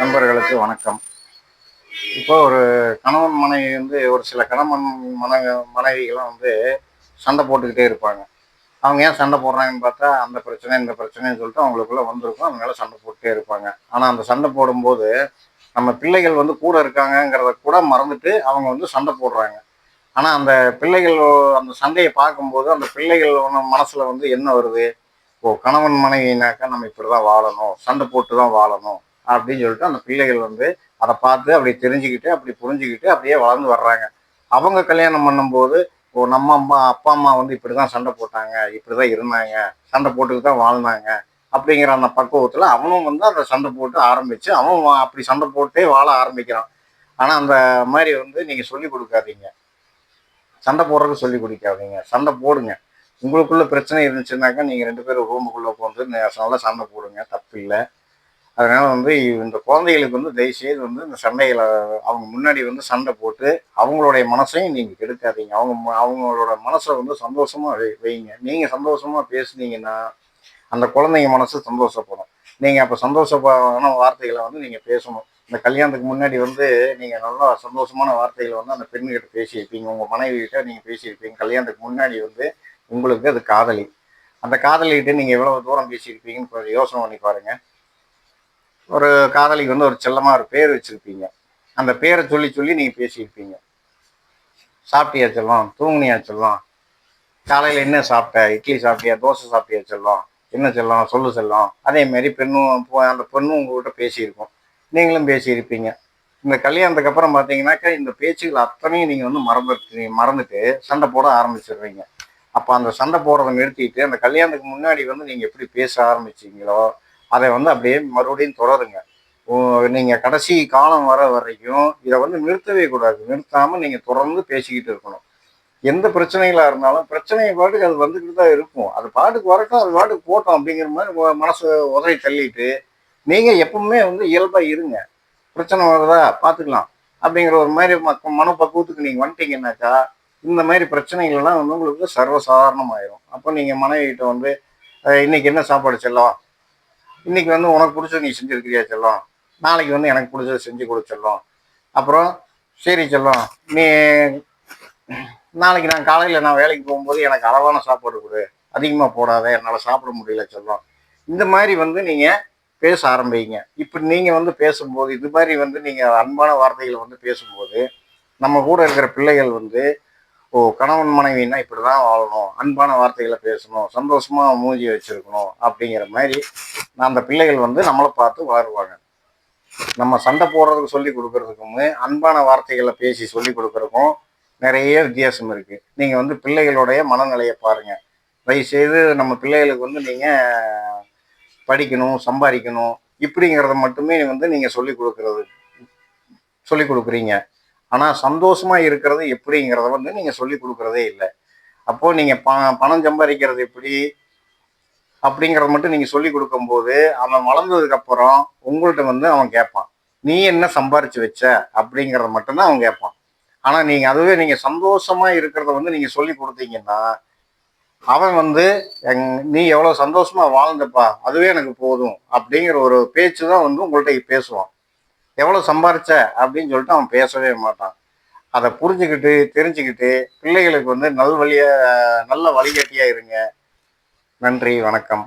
நண்பர்களுக்கு வணக்கம். இப்போ ஒரு கணவன் மனைவி வந்து ஒரு சில கணவன் மன மனைவிகள்லாம் வந்து சண்டை போட்டுக்கிட்டே இருப்பாங்க. அவங்க ஏன் சண்டை போடுறாங்கன்னு பார்த்தா அந்த பிரச்சனை இந்த பிரச்சனைன்னு சொல்லிட்டு அவங்களுக்குள்ள வந்திருக்கும். அதனால சண்டை போட்டுட்டே இருப்பாங்க. ஆனால் அந்த சண்டை போடும்போது நம்ம பிள்ளைகள் வந்து கூட இருக்காங்கங்கிறத கூட மறந்துட்டு அவங்க வந்து சண்டை போடுறாங்க. ஆனால் அந்த பிள்ளைகள் அந்த சண்டையை பார்க்கும்போது அந்த பிள்ளைகள் மனசில் வந்து என்ன வருது? ஓ கணவன் மனைவினாக்கா நம்ம இப்படி தான் வாழணும். சண்டை போட்டு தான் வாழணும். அப்படின்னு சொல்லிட்டு அந்த பிள்ளைகள் வந்து அதை பார்த்து அப்படி தெரிஞ்சுக்கிட்டு அப்படி புரிஞ்சுக்கிட்டு அப்படியே வளர்ந்து வர்றாங்க. அவங்க கல்யாணம் பண்ணும்போது ஓ நம்ம அம்மா அப்பா அம்மா வந்து இப்படி தான் சண்டை போட்டாங்க இப்படி தான் இருந்தாங்க சண்டை போட்டுக்கிட்டு தான் வாழ்ந்தாங்க அப்படிங்கிற அந்த பக்குவத்தில் அவனும் வந்து அந்த சண்டை போட்டு ஆரம்பித்து அவன் வா- அப்படி சண்டை போட்டே வாழ ஆரம்பிக்கிறான். ஆனால் அந்த மாதிரி வந்து நீங்கள் சொல்லி கொடுக்காதீங்க. சண்டை போடுறதுக்கு சொல்லி கொடுக்காதீங்க. சண்டை போடுங்க. உங்களுக்குள்ள பிரச்சனை இருந்துச்சுன்னாக்கா நீங்கள் ரெண்டு பேரும் ரூமுக்குள்ளே உட்காந்து நல்லா சண்டை போடுங்க தப்பு இல்லை. அதனால் வந்து இந்த குழந்தைகளுக்கு வந்து தயவுசெய்து வந்து இந்த சண்டைகளை அவங்க முன்னாடி வந்து சண்டை போட்டு அவங்களுடைய மனசையும் நீங்கள் கெடுக்காதீங்க. அவங்க ம- அவங்களோட மனசை வந்து சந்தோஷமாக வை வைங்க. நீங்கள் சந்தோஷமாக பேசுனீங்கன்னா அந்த குழந்தைங்க மனசு சந்தோஷப்படும். நீங்கள் அப்போ சந்தோஷமான வார்த்தைகளை வந்து நீங்கள் பேசணும். இந்த கல்யாணத்துக்கு முன்னாடி வந்து நீங்கள் நல்லா சந்தோஷமான வார்த்தைகளை வந்து அந்த பெண்ணுக்கிட்ட பேசியிருப்பீங்க. உங்கள் மனைவி கிட்ட நீங்கள் பேசியிருப்பீங்க. கல்யாணத்துக்கு முன்னாடி வந்து உங்களுக்கு அது காதலி. அந்த காதலிகிட்ட நீங்கள் எவ்வளோ தூரம் பேசியிருப்பீங்கன்னு கொஞ்சம் யோசனை பண்ணி பாருங்கள் ஒரு காதலிக்கு வந்து ஒரு செல்லமாக ஒரு பேர் வச்சுருப்பீங்க. அந்த பேரை சொல்லி சொல்லி நீங்கள் பேசியிருப்பீங்க. சாப்பிட்டியா செல்லம்? தூங்குனியா செல்லம்? காலையில் என்ன சாப்பிட்ட? இட்லி சாப்பிட்டியா? தோசை சாப்பிட்டியா செல்லம்? என்ன செல்லம்? சொல்லு செல்லம். அதேமாரி பெண்ணும் அந்த பெண்ணும் உங்கள்கிட்ட பேசியிருக்கோம். நீங்களும் பேசியிருப்பீங்க. இந்த கல்யாணத்துக்கு அப்புறம் பார்த்தீங்கன்னாக்கா இந்த பேச்சுகள் அத்தனையும் நீங்கள் வந்து மறந்துட்டு மறந்துட்டு சண்டை போட ஆரம்பிச்சிடுறீங்க. அப்போ அந்த சண்டை போடுறதை நிறுத்திட்டு அந்த கல்யாணத்துக்கு முன்னாடி வந்து நீங்கள் எப்படி பேச ஆரம்பிச்சீங்களோ அதை வந்து அப்படியே மறுபடியும் தொடருங்க. நீங்கள் கடைசி காலம் வர வரைக்கும் இதை வந்து நிறுத்தவே கூடாது. நிறுத்தாமல் நீங்கள் தொடர்ந்து பேசிக்கிட்டு இருக்கணும். எந்த பிரச்சனைகளாக இருந்தாலும் பிரச்சனை பாட்டுக்கு அது வந்துக்கிட்டு தான் இருக்கும். அது பாட்டுக்கு வரட்டும் அது பாட்டுக்கு போட்டோம் அப்படிங்கிற மாதிரி மனசு உதவி தள்ளிட்டு நீங்கள் எப்பவுமே வந்து இயல்பாக இருங்க. பிரச்சனை வருதா? பார்த்துக்கலாம் அப்படிங்கிற ஒரு மாதிரி மக்க மனப்பக்குவத்துக்கு நீங்கள் வந்துட்டீங்கன்னாக்கா இந்த மாதிரி பிரச்சனைகள்லாம் வந்து உங்களுக்கு சர்வசாதாரணமாயிரும். அப்போ நீங்கள் மனைவிகிட்ட வந்து இன்னைக்கு என்ன சாப்பாடு செல்லம்? இன்னைக்கு வந்து உனக்கு பிடிச்சது நீ செஞ்சிருக்கிறியா செல்லும்? நாளைக்கு வந்து எனக்கு பிடிச்சது செஞ்சு கொடு செல்லம். அப்புறம் சரி செல்லும் நீ நாளைக்கு நான் காலையில் நான் வேலைக்கு போகும்போது எனக்கு அளவான சாப்பாடு கொடு. அதிகமாக போடாத என்னால் சாப்பிட முடியல செல்லம். இந்த மாதிரி வந்து நீங்கள் பேச ஆரம்பிங்க. இப்போ நீங்கள் வந்து பேசும்போது இது மாதிரி வந்து நீங்கள் அன்பான வார்த்தைகளை வந்து பேசும்போது நம்ம கூட இருக்கிற பிள்ளைகள் வந்து ஓ கணவன் மனைவின்னா இப்படி தான் வாழணும். அன்பான வார்த்தைகளை பேசணும். சந்தோஷமா மூஞ்சி வச்சிருக்கணும் அப்படிங்கிற மாதிரி அந்த பிள்ளைகள் வந்து நம்மளை பார்த்து வளருவாங்க நம்ம சண்டை போடுறதுக்கு சொல்லி கொடுக்கறதுக்கும் அன்பான வார்த்தைகளை பேசி சொல்லி கொடுக்கறதுக்கும் நிறைய வித்தியாசம் இருக்கு. நீங்க வந்து பிள்ளைகளுடைய மனநிலையை பாருங்க. தயவுசெய்து நம்ம பிள்ளைகளுக்கு வந்து நீங்க படிக்கணும் சம்பாதிக்கணும் இப்படிங்கிறத மட்டுமே வந்து நீங்க சொல்லி கொடுக்கறது சொல்லி கொடுக்குறீங்க. ஆனால் சந்தோஷமாக இருக்கிறது எப்படிங்கிறத வந்து நீங்கள் சொல்லி கொடுக்குறதே இல்லை. அப்போது நீங்கள் ப பணம் சம்பாதிக்கிறது எப்படி அப்படிங்கிறத மட்டும் நீங்கள் சொல்லி கொடுக்கும்போது அவன் வளர்ந்ததுக்கப்புறம் உங்கள்கிட்ட வந்து அவன் கேட்பான். நீ என்ன சம்பாரிச்சு வச்ச? அப்படிங்கிறத மட்டும்தான் அவன் கேட்பான். ஆனால் நீங்கள் அதுவே நீங்கள் சந்தோஷமாக இருக்கிறத வந்து நீங்கள் சொல்லி கொடுத்தீங்கன்னா அவன் வந்து எங்- நீ எவ்வளோ சந்தோஷமாக வாழ்ந்தப்பா அதுவே எனக்கு போதும். அப்படிங்கிற ஒரு பேச்சு தான் வந்து உங்கள்கிட்ட பேசுவான். எவ்வளோ சம்பாரிச்ச அப்படின்னு சொல்லிட்டு அவன் பேசவே மாட்டான். அதை புரிஞ்சுக்கிட்டு தெரிஞ்சுக்கிட்டு பிள்ளைகளுக்கு வந்து நல் வழிய நல்ல வழிகாட்டியாக இருங்க. நன்றி வணக்கம்.